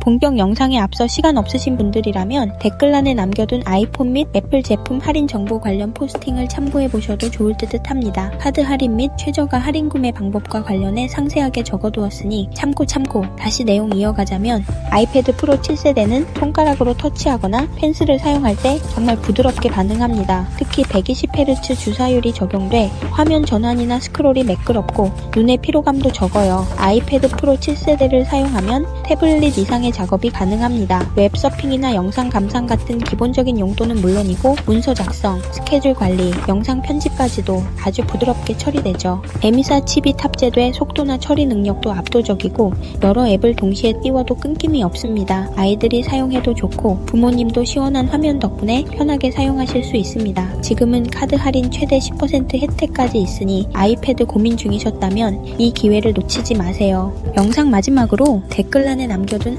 본격 영상에 앞서 시간 없으신 분들이라면 댓글란에 남겨둔 아이폰 및 애플 제품 할인 정보 관련 포스팅을 참고해 보셔도 좋을 듯 합니다. 카드 할인 및 최저가 할인 구매 방법과 관련해 상세하게 적어두었으니 참고 참고 다시 내용 이어가자면 아이패드 프로 7세대는 손가락으로 터치하거나 펜슬을 사용할 때 정말 부드럽게 반응합니다. 특히 120Hz 주사율이 적용돼 화면 전환이나 스크롤이 매끄럽고 눈의 피로감도 적어요. 아이패드 프로 7세대를 사용하면 태블릿 이상의 작업이 가능합니다. 웹 서핑이나 영상 감상 같은 기본적인 용도는 물론이고 문서 작성, 스케줄 관리, 영상 편집까지도 아주 부드럽게 처리되죠. 에미사 칩이 탑재돼 속도나 처리 능력도 압도적이고 여러 앱을 동시에 띄워도 끊김이 없습니다. 아이들이 사용해도 좋고 부모님도 시원한 화면 덕분에 편하게 사용하실 수 있습니다. 지금은 카드 할인 최대 10% 혜택까지 있으니 아이패드 고민 중이셨다면 이 기회를 놓치지 마세요. 영상 마지막으로 댓글란에 남겨둔